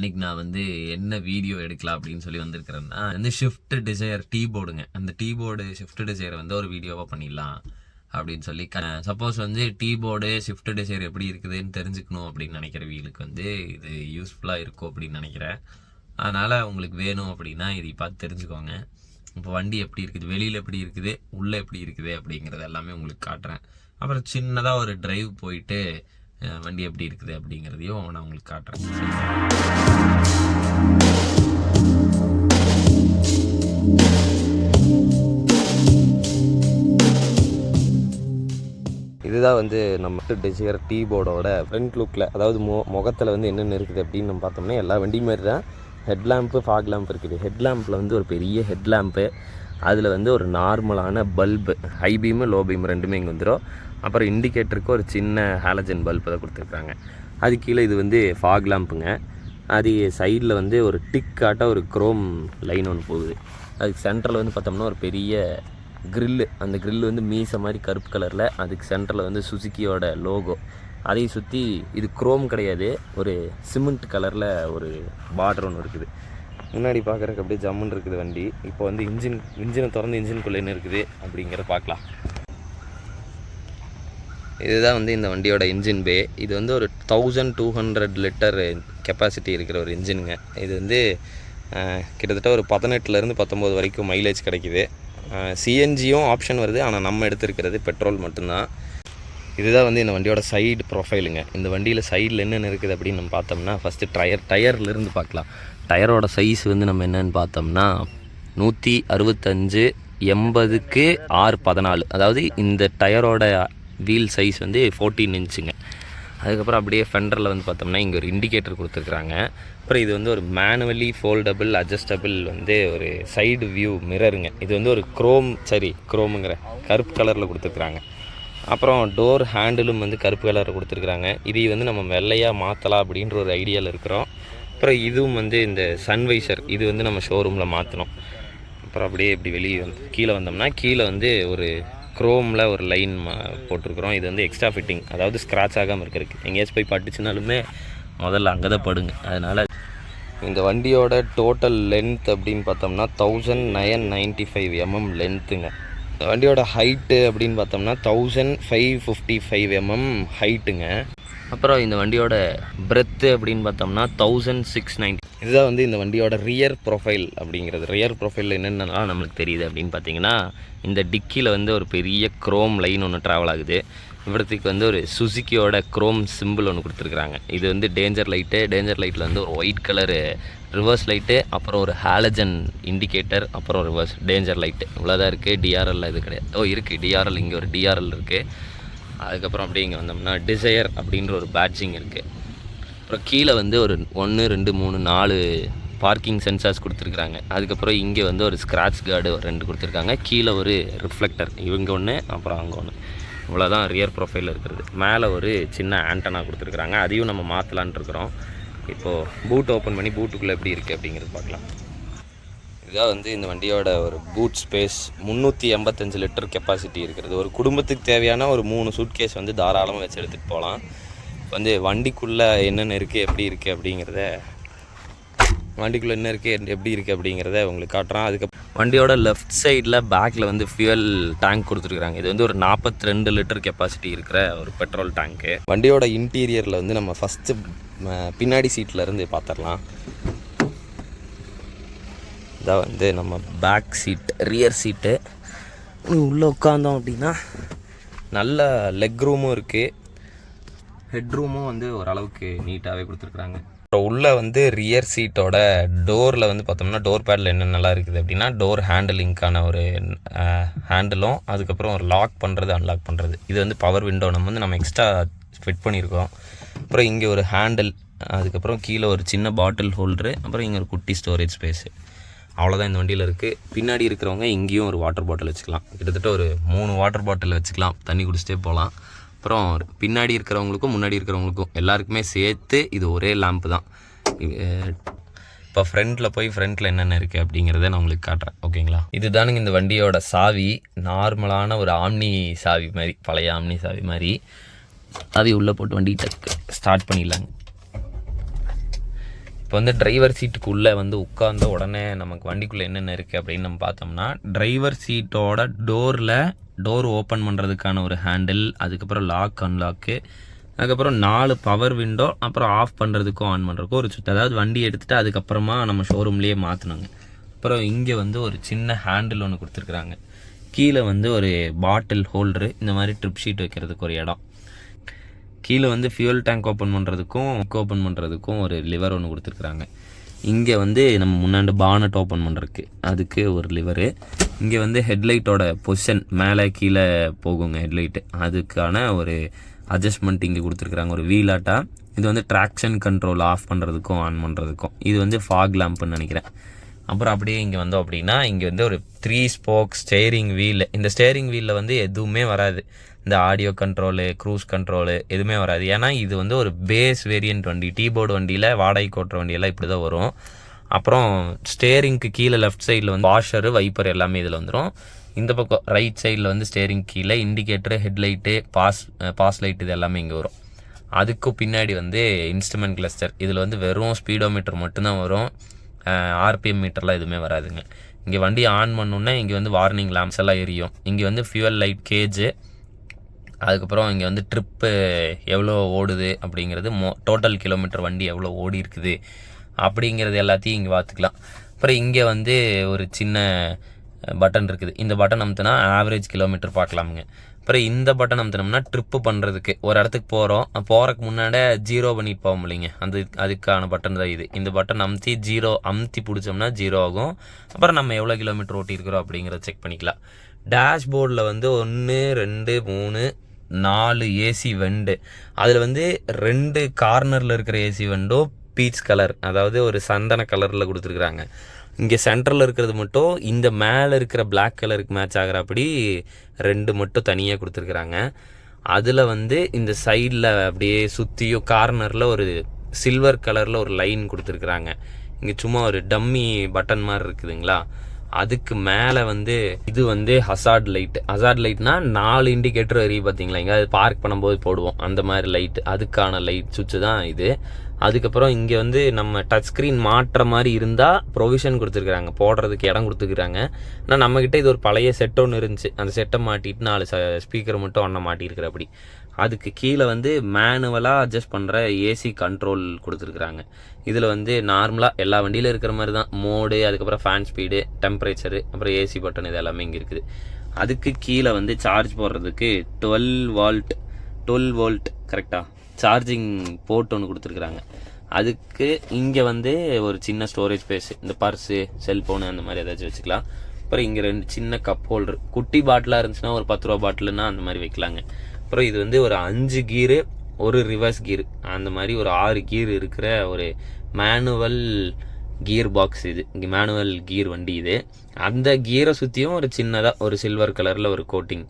இன்னைக்கு நான் வந்து என்ன வீடியோ எடுக்கலாம் அப்படின்னு சொல்லி வந்திருக்கிறேன்னா வந்து ஷிஃப்ட் டிசையர் டீ போர்டுங்க அந்த டீ போர்டு ஷிஃப்ட் டிசைரை வந்து ஒரு வீடியோவாக பண்ணிடலாம் அப்படின்னு சொல்லி சப்போஸ் வந்து டீ போர்டு ஷிஃப்ட் டிசைர் எப்படி இருக்குதுன்னு தெரிஞ்சுக்கணும் அப்படின்னு நினைக்கிற வீலுக்கு வந்து இது யூஸ்ஃபுல்லாக இருக்கும் அப்படின்னு நினைக்கிறேன். அதனால் உங்களுக்கு வேணும் அப்படின்னா இதை பார்த்து தெரிஞ்சுக்கோங்க. இப்போ வண்டி எப்படி இருக்குது வெளியில் எப்படி இருக்குது உள்ளே எப்படி இருக்குது அப்படிங்கிறது எல்லாமே உங்களுக்கு காட்டுறேன். அப்புறம் சின்னதாக ஒரு டிரைவ் போயிட்டு வண்டி எப்படி இருக்குது அப்படிங்கிறதையும் நான் உங்களுக்கு காட்டுறேன். இதுதான் வந்து நம்ம டிசைர் டீ போர்டோட ஃப்ரண்ட் லுக்கில் அதாவது மு முகத்தில் வந்து என்னென்ன இருக்குது அப்படின்னு நம்ம பார்த்தோம்னா எல்லா வண்டி மாதிரி தான். ஹெட் லேம்ப்பு ஃபாக் லேம்ப் இருக்குது. ஹெட் லேம்பில் வந்து ஒரு பெரிய ஹெட் லேம்ப்பு அதில் வந்து ஒரு நார்மலான bulb high beam low beam ரெண்டுமே இங்கே வந்துடும் அப்புறம் இண்டிகேட்டருக்கு ஒரு சின்ன ஹாலஜன் பல்ப் தான் கொடுத்துருக்காங்க அது கீழே இது வந்து ஃபாக் லேம்ப்புங்க அது சைடில் வந்து ஒரு டிக் ஒரு க்ரோம் லைன் ஒன்று போகுது. அதுக்கு சென்டரில் வந்து பார்த்தோம்னா ஒரு பெரிய க்ரில்லு அந்த க்ரில்லு வந்து மீச மாதிரி கருப்பு கலரில் அதுக்கு சென்டரில் வந்து சுசுக்கியோட லோகோ அதையும் சுற்றி இது குரோம் கிடையாது. ஒரு சிமெண்ட் கலரில் ஒரு பார்டர் ஒன்று இருக்குது. முன்னாடி பார்க்குறக்கு அப்படியே ஜம்முன்னு இருக்குது வண்டி. இப்போ வந்து இன்ஜின் இன்ஜினை திறந்து இன்ஜினுக்குள்ளே என்ன இருக்குது. அப்படிங்கிறத பார்க்கலாம். இதுதான் வந்து இந்த வண்டியோட இன்ஜின் பே இது வந்து ஒரு thousand two hundred litre capacity இருக்கிற ஒரு இன்ஜினுங்க இது வந்து கிட்டத்தட்ட ஒரு பதினெட்டுலேருந்து பத்தொம்போது வரைக்கும் மைலேஜ் கிடைக்குது. சிஎன்ஜியும் ஆப்ஷன் வருது. ஆனால் நம்ம எடுத்திருக்கிறது பெட்ரோல் மட்டும்தான். இதுதான் வந்து இந்த வண்டியோட சைடு ப்ரொஃபைலுங்க இந்த வண்டியில் சைடில் என்னென்ன இருக்குது அப்படின்னு நம்ம பார்த்தோம்னா ஃபஸ்ட்டு டயர் டயர்லேருந்து பார்க்கலாம். டயரோட சைஸ் வந்து நம்ம என்னன்னு பார்த்தோம்னா நூற்றி அறுபத்தஞ்சு எண்பதுக்கு ஆறு பதினாலு. அதாவது இந்த டயரோட வீல் சைஸ் வந்து ஃபோர்டீன் இன்ச்சுங்க. அதுக்கப்புறம் அப்படியே ஃபெண்டரில் வந்து பார்த்தோம்னா இங்கே ஒரு இண்டிகேட்டர் கொடுத்துருக்குறாங்க. அப்புறம் இது வந்து ஒரு மேனுவலி ஃபோல்டபுள் அட்ஜஸ்டபிள் வந்து ஒரு சைடு வியூ மிரருங்க இது வந்து ஒரு க்ரோம் சரி குரோமுங்கிற கருப்பு கலரில் கொடுத்துருக்குறாங்க. அப்புறம் டோர் ஹேண்டிலும் வந்து கருப்பு கலரில் கொடுத்துருக்குறாங்க. இதை வந்து நம்ம வெள்ளையாக மாற்றலாம் அப்படின்ற ஒரு ஐடியாவில் இருக்கிறோம். அப்புறம் இதுவும் வந்து இந்த சன்வைசர் இது வந்து நம்ம ஷோரூமில் மாற்றினோம் அப்புறம் அப்படியே இப்படி வெளியே வந்து கீழே வந்தோம்னா கீழே வந்து ஒரு க்ரோமில் ஒரு லைன் போட்டிருக்கிறோம். இது வந்து எக்ஸ்ட்ரா ஃபிட்டிங் அதாவது ஸ்க்ராட்ச் ஆகாமல் இருக்கிறதுக்கு. எங்கேயாச்சும் போய் பட்டுச்சுனாலுமே முதல்ல அங்கே தான் படுங்க. அதனால் இந்த வண்டியோட டோட்டல் லென்த் அப்படின்னு பார்த்தோம்னா thousand nine ninety five MM லென்த்துங்க இந்த வண்டியோட ஹைட்டு அப்படின்னு பார்த்தோம்னா thousand five fifty five MM ஹைட்டுங்க அப்புறம் இந்த வண்டியோட பிரெத்து அப்படின்னு பார்த்தோம்னா தௌசண்ட் சிக்ஸ் நைன்ட்டி இதுதான் வந்து இந்த வண்டியோட ரியர் ப்ரொஃபைல் அப்படிங்கிறது. ரியர் ப்ரொஃபைலில் என்னென்னலாம் நம்மளுக்கு தெரியுது அப்படின்னு பார்த்தீங்கன்னா இந்த டிக்கியில் வந்து ஒரு பெரிய க்ரோம் லைன் ஒன்று ட்ராவல் ஆகுது. இவ்வளத்துக்கு வந்து ஒரு சுசுக்கியோட குரோம் சிம்பிள் ஒன்று கொடுத்துருக்குறாங்க. இது வந்து டேஞ்சர் லைட்டு டேஞ்சர் லைட்டில் வந்து ஒரு ஒயிட் கலரு ரிவர்ஸ் லைட்டு அப்புறம் ஒரு ஹாலஜன் இண்டிகேட்டர் அப்புறம் ரிவர்ஸ் டேஞ்சர் லைட்டு இவ்வளோதான் இருக்குது டிஆர்எல் இது கிடையாது. ஓ இருக்குது டிஆர்எல் இங்கே ஒரு டிஆர்எல் இருக்குது அதுக்கப்புறம் அப்படியே இங்கே வந்தோம்னா டிசையர் அப்படின்ற ஒரு பேட்சிங் இருக்குது அப்புறம் கீழே வந்து ஒரு ஒன்று ரெண்டு மூணு நாலு பார்க்கிங் சென்சார்ஸ் கொடுத்துருக்குறாங்க. அதுக்கப்புறம் இங்கே வந்து ஒரு ஸ்க்ராட்ச் கார்டு ரெண்டு கொடுத்துருக்காங்க. கீழே ஒரு ரிஃப்ளெக்டர் இவங்க ஒன்று அப்புறம் அங்கே ஒன்று இவ்வளோதான் ரியர் ப்ரொஃபைல் இருக்கிறது. மேலே ஒரு சின்ன ஆண்டனா கொடுத்துருக்குறாங்க. அதையும் நம்ம மாற்றலான் இருக்கிறோம். இப்போது பூட் ஓப்பன் பண்ணி பூட்டுக்குள்ளே எப்படி இருக்குது அப்படிங்கிறது பார்க்கலாம். இதுதான் வந்து இந்த வண்டியோட ஒரு பூட் ஸ்பேஸ் முந்நூற்றி எண்பத்தஞ்சு லிட்டர் கெப்பாசிட்டி இருக்கிறது. ஒரு குடும்பத்துக்கு தேவையான ஒரு மூணு சூட்கேஸ் வந்து தாராளமாக வச்சு எடுத்துகிட்டு போகலாம். வந்து வண்டிக்குள்ளே என்னென்ன இருக்குது எப்படி இருக்குது அப்படிங்கிறத வண்டிக்குள்ளே என்ன இருக்குது எப்படி இருக்குது அப்படிங்கிறத உங்களுக்கு காட்டுறான். அதுக்கு வண்டியோட லெஃப்ட் சைடில் பேக்கில் வந்து ஃபியூயல் டேங்க் கொடுத்துருக்குறாங்க. இது வந்து ஒரு நாற்பத்தி ரெண்டு லிட்டர் கெப்பாசிட்டி இருக்கிற ஒரு பெட்ரோல் டேங்க்கு வண்டியோட இன்டீரியரில் வந்து நம்ம ஃபஸ்ட்டு பின்னாடி சீட்டில் இருந்து பார்த்துடலாம் இதான் வந்து நம்ம பேக் சீட் ரியர் சீட்டு உள்ளே உட்காந்தோம் அப்படின்னா நல்ல லெக் ரூமும் இருக்குது ஹெட்ரூமும் வந்து ஓரளவுக்கு நீட்டாகவே கொடுத்துருக்குறாங்க. அப்புறம் உள்ளே வந்து ரியர் சீட்டோட டோரில் வந்து பார்த்தோம்னா டோர் பேடில் என்னென்னலாம் இருக்குது அப்படின்னா டோர் ஹேண்டிலிங்க்கான ஒரு ஹேண்டிலும் அதுக்கப்புறம் ஒரு லாக் பண்ணுறது அன்லாக் பண்ணுறது இது வந்து பவர் விண்டோ நம்ம வந்து நம்ம எக்ஸ்ட்ரா ஃபிட் பண்ணியிருக்கோம். அப்புறம் இங்கே ஒரு ஹேண்டில் அதுக்கப்புறம் கீழே ஒரு சின்ன பாட்டில் ஹோல்டரு அப்புறம் இங்கே ஒரு குட்டி ஸ்டோரேஜ் ஸ்பேஸு அவ்வளோதான் இந்த வண்டியில் இருக்குது பின்னாடி இருக்கிறவங்க இங்கேயும் ஒரு வாட்டர் பாட்டில் வச்சுக்கலாம். கிட்டத்தட்ட ஒரு மூணு வாட்டர் பாட்டில் வச்சுக்கலாம். தண்ணி குடிச்சிட்டே போகலாம். அப்புறம் பின்னாடி இருக்கிறவங்களுக்கும் முன்னாடி இருக்கிறவங்களுக்கும் எல்லாருக்குமே சேர்த்து இது ஒரே லேம்ப்பு தான். இப்போ ஃப்ரண்ட்டில் போய் ஃப்ரண்ட்டில் என்னென்ன இருக்குது அப்படிங்கிறத நான் உங்களுக்கு காட்டுறேன். ஓகேங்களா இதுதானுங்க இந்த வண்டியோட சாவி. நார்மலான ஒரு ஆம்னி சாவி மாதிரி பழைய ஆம்னி சாவி மாதிரி. சாவி உள்ளே போட்டு வண்டி டக்கு ஸ்டார்ட் பண்ணிடலாங்க. இப்போ வந்து டிரைவர் சீட்டுக்குள்ளே வந்து உட்காந்த உடனே நமக்கு வண்டிக்குள்ளே என்னென்ன இருக்குது அப்படின்னு நம்ம பார்த்தோம்னா டிரைவர் சீட்டோட டோரில் டோர் ஓப்பன் பண்ணுறதுக்கான ஒரு ஹேண்டில் அதுக்கப்புறம் லாக் அன்லாக்கு அதுக்கப்புறம் நாலு பவர் விண்டோ அப்புறம் ஆஃப் பண்ணுறதுக்கும் ஆன் பண்ணுறதுக்கும் ஒரு சுத்த. அதாவது வண்டி எடுத்துகிட்டு அதுக்கப்புறமா நம்ம ஷோரூம்லேயே மாற்றணுங்க அப்புறம் இங்கே வந்து ஒரு சின்ன ஹேண்டில் ஒன்று கொடுத்துருக்குறாங்க. கீழே வந்து ஒரு பாட்டில் ஹோல்டரு இந்த மாதிரி ட்ரிப் ஷீட் வைக்கிறதுக்கு ஒரு இடம். கீழே வந்து ஃபியூல் டேங்க் ஓப்பன் பண்ணுறதுக்கும் ஓப்பன் பண்ணுறதுக்கும் ஒரு லிவர் ஒன்று கொடுத்துருக்குறாங்க. இங்கே வந்து நம்ம முன்னாடி பானட் ஓப்பன் பண்ணுறதுக்கு அதுக்கு ஒரு லிவரு இங்கே வந்து ஹெட்லைட்டோட பொசிஷன் மேலே கீழே போகுங்க ஹெட்லைட்டு அதுக்கான ஒரு அட்ஜஸ்ட்மெண்ட் இங்கே கொடுத்துருக்குறாங்க ஒரு வீலாட்டா இது வந்து ட்ராக்ஷன் கண்ட்ரோல் ஆஃப் பண்ணுறதுக்கும் ஆன் பண்ணுறதுக்கும் இது வந்து ஃபாக் லேம்ப்னு நினைக்கிறேன். அப்புறம் அப்படியே இங்கே வந்தோம் அப்படின்னா இங்கே வந்து ஒரு த்ரீ ஸ்போக் ஸ்டேரிங் வீல் இந்த ஸ்டேரிங் வீலில் வந்து எதுவுமே வராது. இந்த ஆடியோ கண்ட்ரோலு க்ரூஸ் கண்ட்ரோலு எதுவுமே வராது. ஏன்னா இது வந்து ஒரு பேஸ் வேரியன்ட் வண்டி. டீ போர்டு வண்டியில் வாடகைக்கு ஓட்டுற வண்டியெல்லாம் இப்படி தான் வரும். அப்புறம் ஸ்டேரிங்க்கு கீழே லெஃப்ட் சைடில் வந்து வாஷரு வைப்பர் எல்லாமே இதில் வந்துடும் இந்த பக்கம் ரைட் சைடில் வந்து ஸ்டேரிங் கீழே indicator headlight pass pass light இது எல்லாமே இங்கே வரும். அதுக்கு பின்னாடி வந்து இன்ஸ்ட்ருமெண்ட் கிளஸ்டர் இதில் வந்து வெறும் ஸ்பீடோமீட்டர் மட்டும்தான் வரும். ஆர்பிஎம் மீட்டர்லாம் எதுவுமே வராதுங்க. இங்கே வண்டி ஆன் பண்ணுன்னா இங்கே வந்து வார்னிங் லேம்ப்ஸ் எல்லாம் எரியும். இங்கே வந்து ஃபியூவல் லைட் கேஜு அதுக்கப்புறம் இங்கே வந்து ட்ரிப்பு எவ்வளோ ஓடுது அப்படிங்கிறது மோ டோட்டல் கிலோமீட்டர் வண்டி எவ்வளோ ஓடி இருக்குது அப்படிங்கிறது எல்லாத்தையும் இங்கே பார்த்துக்கலாம். அப்புறம் இங்கே வந்து ஒரு சின்ன பட்டன் இருக்குது. இந்த பட்டன் அமுத்தினா ஆவரேஜ் கிலோமீட்டர் பார்க்கலாமுங்க அப்புறம் இந்த பட்டன் அமுத்தினோம்னா ட்ரிப்பு பண்ணுறதுக்கு ஒரு இடத்துக்கு போகிறோம் போகிறக்கு முன்னாடி ஜீரோ பண்ணிட்டு போக முடியலைங்க அந்த அதுக்கான பட்டன் தான் இது. இந்த பட்டன் அமுத்தி ஜீரோ அமுத்தி பிடிச்சோம்னா ஜீரோ ஆகும். அப்புறம் நம்ம எவ்வளோ கிலோமீட்டர் ஓட்டியிருக்கிறோம் அப்படிங்கிறத செக் பண்ணிக்கலாம். டேஷ்போர்டில் வந்து ஒன்று ரெண்டு மூணு நாலு ஏசி வெண்டு. அதில் வந்து ரெண்டு கார்னரில் இருக்கிற ஏசி வெண்டும் பீச் கலர் அதாவது ஒரு சந்தன கலரில் கொடுத்துருக்குறாங்க. இங்கே சென்டரில் இருக்கிறது மட்டும் இந்த மேலே இருக்கிற பிளாக் கலருக்கு மேட்ச் ஆகிறப்படி ரெண்டு மட்டும் தனியாக கொடுத்துருக்குறாங்க. அதில் வந்து இந்த சைடில் அப்படியே சுற்றியும் கார்னரில் ஒரு சில்வர் கலரில் ஒரு லைன் கொடுத்துருக்குறாங்க. இங்கே சும்மா ஒரு டம்மி பட்டன் மாதிரி இருக்குதுங்களா? அதுக்கு மேலே வந்து இது வந்து ஹசார்ட் லைட் ஹசார்ட் லைட்னா நாலு இண்டிகேட்டர் எரியும் பார்த்தீங்களா எங்கேயாவது பார்க் பண்ணும்போது போடுவோம். அந்த மாதிரி லைட் அதுக்கான லைட் சுவிட்சு தான் இது. அதுக்கப்புறம் இங்கே வந்து நம்ம டச் ஸ்க்ரீன் மாட்டுற மாதிரி இருந்தால் ப்ரொவிஷன் கொடுத்துருக்குறாங்க. போடுறதுக்கு இடம் கொடுத்துருக்குறாங்க. ஆனால் நம்மக்கிட்ட இது ஒரு பழைய செட் ஒன்று இருந்துச்சு. அந்த செட்டை மாட்டிட்டு நாலு ஸ்பீக்கர் மட்டும் ஒன்றை மாட்டியிருக்கிறபடி. அதுக்கு கீழே வந்து மேனுவலாக அட்ஜஸ்ட் பண்ணுற ஏசி கண்ட்ரோல் கொடுத்துருக்குறாங்க. இதில் வந்து நார்மலாக எல்லா வண்டியிலும் இருக்கிற மாதிரி தான். மோடு அதுக்கப்புறம் ஃபேன் ஸ்பீடு டெம்பரேச்சரு அப்புறம் ஏசி பட்டன் இது எல்லாமே இங்கே இருக்குது. அதுக்கு கீழே வந்து சார்ஜ் போடுறதுக்கு டுவெல் வால்ட் டுவெல் வோல்ட் கரெக்டாக சார்ஜிங் போர்ட் ஒன்று கொடுத்துருக்குறாங்க. அதுக்கு இங்கே வந்து ஒரு சின்ன ஸ்டோரேஜ் ஸ்பேஸ் இந்த பர்ஸு செல்ஃபோனு அந்த மாதிரி ஏதாச்சும் வச்சுக்கலாம். அப்புறம் இங்கே ரெண்டு சின்ன கப் ஹோல்டர் குட்டி பாட்டிலாக இருந்துச்சுன்னா ஒரு பத்து ரூபா பாட்டிலுன்னா அந்த மாதிரி வைக்கலாங்க. அப்புறம் இது வந்து ஒரு அஞ்சு கீரு ஒரு ரிவர்ஸ் கீர் அந்த மாதிரி ஒரு ஆறு கீர் இருக்கிற ஒரு மேனுவல் கியர் பாக்ஸ் இது. இங்கே மேனுவல் கியர் வண்டி இது. அந்த கியரை சுற்றியும் ஒரு சின்னதாக ஒரு சில்வர் கலரில் ஒரு கோட்டிங்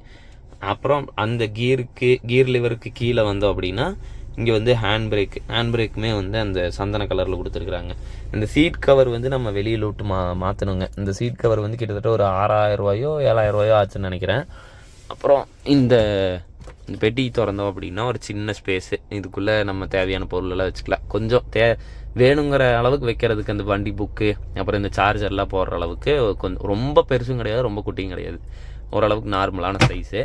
அப்புறம் அந்த கியருக்கு கியர் லிவருக்கு கீழே வந்தோம் அப்படின்னா இங்கே வந்து ஹேண்ட் பிரேக் ஹேண்ட் பிரேக்குமே வந்து அந்த சந்தன கலரில் கொடுத்துருக்குறாங்க. இந்த சீட் கவர் வந்து நம்ம வெளியில் விட்டு மா மாற்றணுங்க இந்த சீட் கவர் வந்து கிட்டத்தட்ட ஒரு ஆறாயிரம் ரூபாயோ ஏழாயிரம் ரூபாயோ ஆச்சுன்னு நினைக்கிறேன். அப்புறம் இந்த இந்த பெட்டி திறந்தோம் அப்படின்னா ஒரு சின்ன ஸ்பேஸு இதுக்குள்ளே நம்ம தேவையான பொருளெல்லாம் வச்சுக்கலாம். கொஞ்சம் தே வேணுங்கிற அளவுக்கு வைக்கிறதுக்கு அந்த வண்டி புக்கு அப்புறம் இந்த சார்ஜர்லாம் போடுற அளவுக்கு கொஞ்சம் ரொம்ப பெருசும் கிடையாது ரொம்ப குட்டியும் கிடையாது. ஓரளவுக்கு நார்மலான சைஸு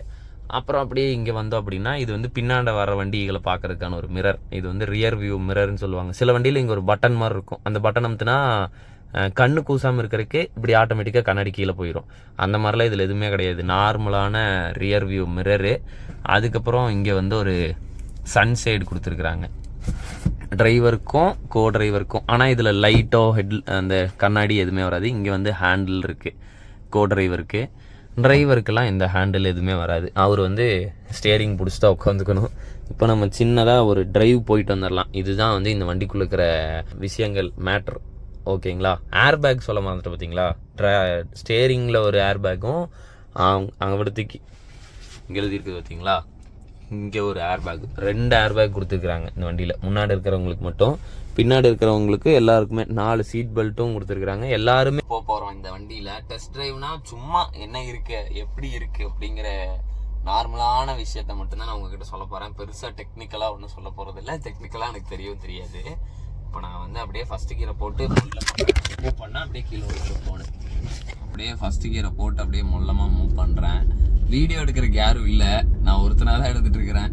அப்புறம் அப்படியே இங்கே வந்தோம் அப்படின்னா இது வந்து பின்னாண்ட வர வண்டிகளை பார்க்கறதுக்கான ஒரு மிரர் இது வந்து ரியர் வியூ மிரர்னு சொல்லுவாங்க. சில வண்டியில் இங்கே ஒரு பட்டன் மாதிரி இருக்கும். அந்த பட்டன் அமுத்துனா கண்ணு கூசாமல் இருக்கிறதுக்கு இப்படி ஆட்டோமேட்டிக்காக கண்ணாடி கீழே போயிடும் அந்த மாதிரிலாம் இதில் எதுவுமே கிடையாது. நார்மலான ரியர் வியூ மிரரு அதுக்கப்புறம் இங்கே வந்து ஒரு சன்சைடு கொடுத்துருக்குறாங்க. டிரைவருக்கும் கோ டிரைவருக்கும் ஆனால் இதில் லைட்டோ ஹெட் அந்த கண்ணாடி எதுவுமே வராது. இங்கே வந்து ஹேண்டில் இருக்குது கோ டிரைவருக்கு டிரைவருக்கெல்லாம் இந்த ஹேண்டில் எதுவுமே வராது. அவர் வந்து ஸ்டேரிங் பிடிச்சி தான் உட்காந்துக்கணும். இப்போ நம்ம சின்னதாக ஒரு டிரைவ் போயிட்டு வந்துடலாம் இதுதான் வந்து இந்த வண்டிக்குள்ளே இருக்கிற விஷயங்கள் மேட்ரு ஓகேங்களா? ஏர் பேக் சொல்ல மறந்துட்டு பார்த்தீங்களா ட்ரா ஸ்டேரிங்கில் ஒரு ஏர் பேக்கும் அங்கே விடத்துக்கு இங்கே எழுதியிருக்குது பார்த்தீங்களா இங்கே ஒரு ஏர் பேக் ரெண்டு ஏர் பேக் கொடுத்துருக்குறாங்க இந்த வண்டியில். முன்னாடி இருக்கிறவங்களுக்கு மட்டும் பின்னாடி இருக்கிறவங்களுக்கு எல்லாருக்குமே நாலு சீட் பெல்ட்டும் கொடுத்துருக்குறாங்க. எல்லாருமே போக போகிறோம் இந்த வண்டியில். டெஸ்ட் ட்ரைவ்னால் சும்மா என்ன இருக்கு எப்படி இருக்கு அப்படிங்கிற நார்மலான விஷயத்த மட்டும்தான் நான் உங்ககிட்ட சொல்ல போகிறேன் பெருசாக டெக்னிக்கலாக ஒன்றும் சொல்ல போகிறதில்ல டெக்னிக்கலாக எனக்கு தெரியவும் தெரியாது. இப்போ நான் வந்து அப்படியே ஃபர்ஸ்ட் கீரை போட்டு மூவ் பண்ணால் அப்படியே கீழே விழுந்து போனேன் அப்படியே ஃபர்ஸ்ட் கீரை போட்டு அப்படியே மொல்லமாக மூவ் பண்ணுறேன் வீடியோ எடுக்கிறதுக்கு யாரும் இல்லை. நான் ஒருத்தனாக தான் எடுத்துகிட்டு இருக்கிறேன்.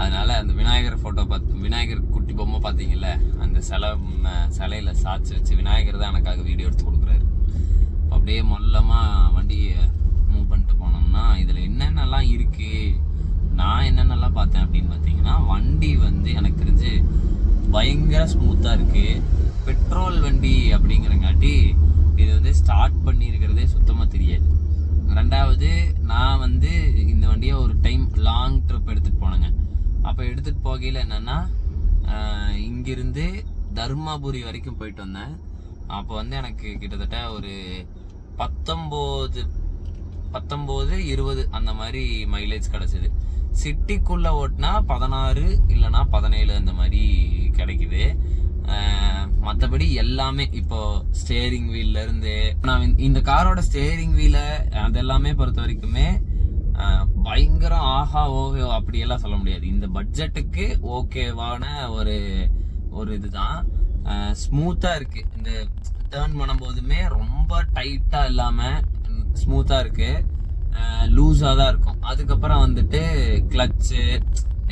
அதனால் அந்த விநாயகர் ஃபோட்டோ பார்த்து விநாயகர் குட்டி பொம்மை பார்த்தீங்கல்ல அந்த சிலை சிலையில் சிலையில சாட்சி வச்சு விநாயகர் தான் எனக்காக வீடியோ எடுத்து கொடுக்குறாரு. அப்படியே மொல்லமாக வண்டியை மூவ் பண்ணிட்டு போனோம்னா இதில் என்னென்னலாம் இருக்குது நான் என்னென்னலாம் பார்த்தேன் அப்படின்னு பார்த்தீங்கன்னா வண்டி வந்து எனக்கு தெரிஞ்சு பயங்கர ஸ்மூத்தாக இருக்குது பெட்ரோல் வண்டி அப்படிங்கிறங்காட்டி இது வந்து ஸ்டார்ட் பண்ணியிருக்கிறதே சுத்தமாக தெரியாது. ரெண்டாவது நான் வந்து இந்த வண்டியை ஒரு டைம் லாங் ட்ரிப் எடுத்துகிட்டு போனேங்க. அப்போ எடுத்துகிட்டு போகையில் என்னென்னா இங்கிருந்து தர்மாபுரி வரைக்கும் போயிட்டு வந்தேன். அப்போ வந்து எனக்கு கிட்டத்தட்ட ஒரு பத்தொம்போது பத்தொம்போது இருபது அந்த மாதிரி மைலேஜ் கிடச்சிது. சிட்டிக்குள்ளே ஓட்டினா பதினாறு இல்லைனா பதினேழு அந்த மாதிரி கிடைக்குது. மற்றபடி எல்லாமே இப்போ ஸ்டேரிங் வீல்ல இருந்து நான் இந்த- காரோட ஸ்டேரிங் வீல அதெல்லாமே பொறுத்த வரைக்குமே பயங்கர பயங்கரம் ஆஹா ஓஹோ அப்படியெல்லாம் சொல்ல முடியாது. இந்த பட்ஜெட்டுக்கு ஓகேவான ஒரு ஒரு இதுதான். ஸ்மூத்தா இருக்கு. இந்த டேர்ன் பண்ணும்போதுமே ரொம்ப டைட்டா இல்லாம ஸ்மூத்தா இருக்கு. லூஸாக தான் இருக்கும். அதுக்கப்புறம் வந்துட்டு கிளச்சு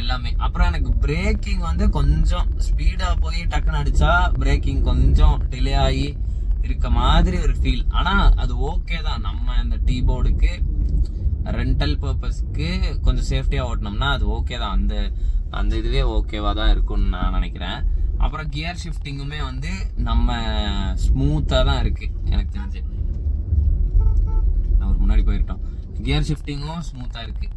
எல்லாமே. அப்புறம் எனக்கு பிரேக்கிங் வந்து கொஞ்சம் ஸ்பீடாக போய் டக்குன்னு அடித்தா பிரேக்கிங் கொஞ்சம் டிலே ஆகி இருக்க மாதிரி ஒரு ஃபீல் ஆனால் அது ஓகே தான். நம்ம இந்த டீ போர்டுக்கு ரெண்டல் பர்பஸ்க்கு கொஞ்சம் சேஃப்டியாக ஓட்டினோம்னா அது ஓகே தான். அந்த அந்த இதுவே ஓகேவாக தான் இருக்கும்னு நான் நினைக்கிறேன். அப்புறம் கியர் ஷிஃப்டிங்குமே வந்து நம்ம ஸ்மூத்தாக தான் இருக்குது எனக்கு தெரிஞ்சு. அவர் முன்னாடி போயிட்டோம் கியர் ஷிஃப்டிங்கும் ஸ்மூத்தாக இருக்கு.